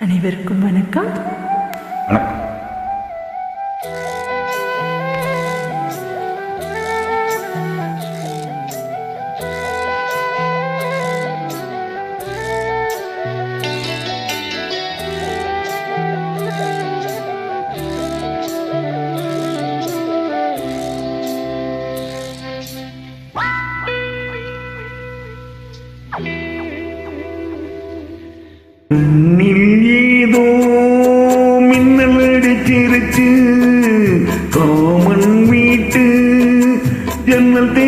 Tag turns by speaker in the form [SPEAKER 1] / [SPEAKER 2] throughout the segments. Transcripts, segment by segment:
[SPEAKER 1] அனைவருக்கும் வணக்கம்
[SPEAKER 2] வணக்கம் Mm-hmm. ஜன்னல் திறந்திருச்சு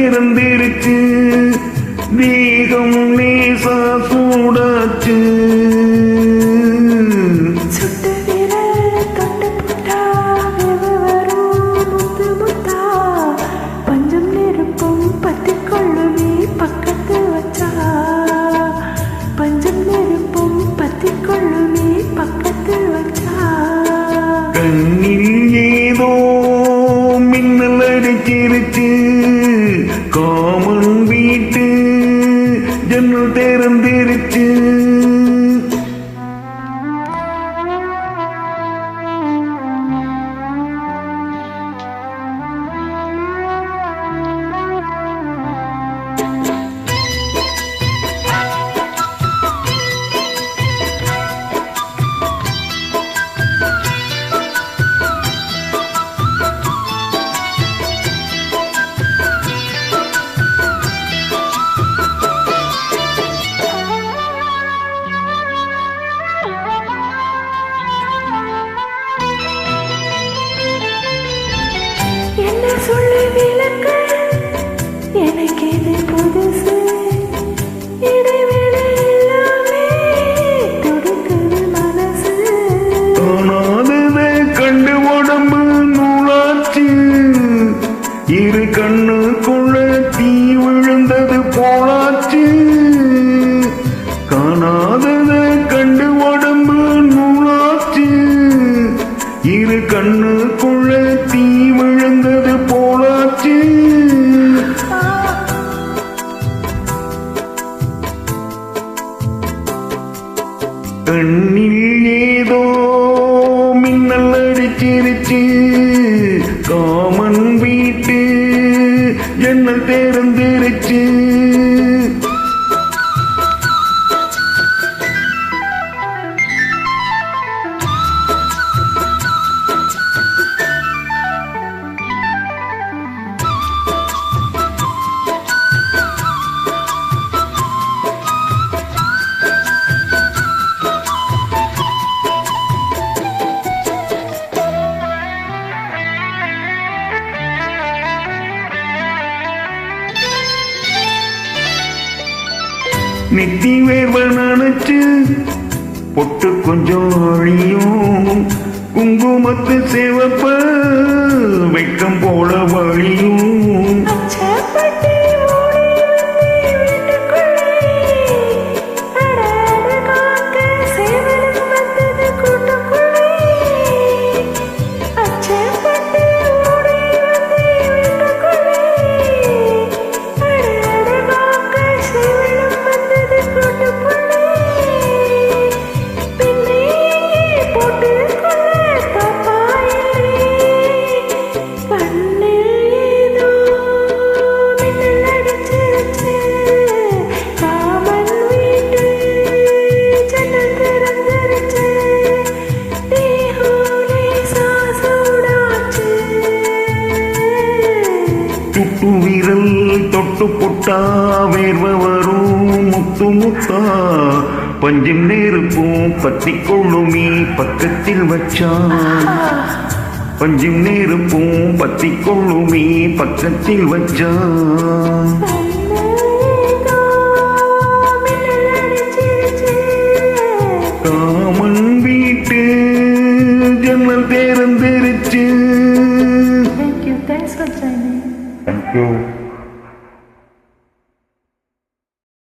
[SPEAKER 2] ஜன்னல் திறந்திருச்சு கண்ணில் ஏதோ மின்னல் அடிச்சிருச்சு. காமன் வீட்டு என்ன திறந்திருச்சு. நெத்தி வேர்வ நினைச்சு பொட்டு கொஞ்சம் அழியும். குங்குமத்து சிவப்ப வெக்கம் போல வழியும். விரல் தொட்டு பொட்டா வேர்வரும் முத்து முத்தா பஞ்சும் நெருப்பும் பத்தி கொள்ளுமி பக்கத்தில் வச்சான் பஞ்சும் நெருப்பும் பத்தி கொள்ளுமி பக்கத்தில் வச்சான்
[SPEAKER 1] காமன் வீட்டு ஜன்னல் தேர்ந்தெரிச்சு Thank you. Thanks for joining. you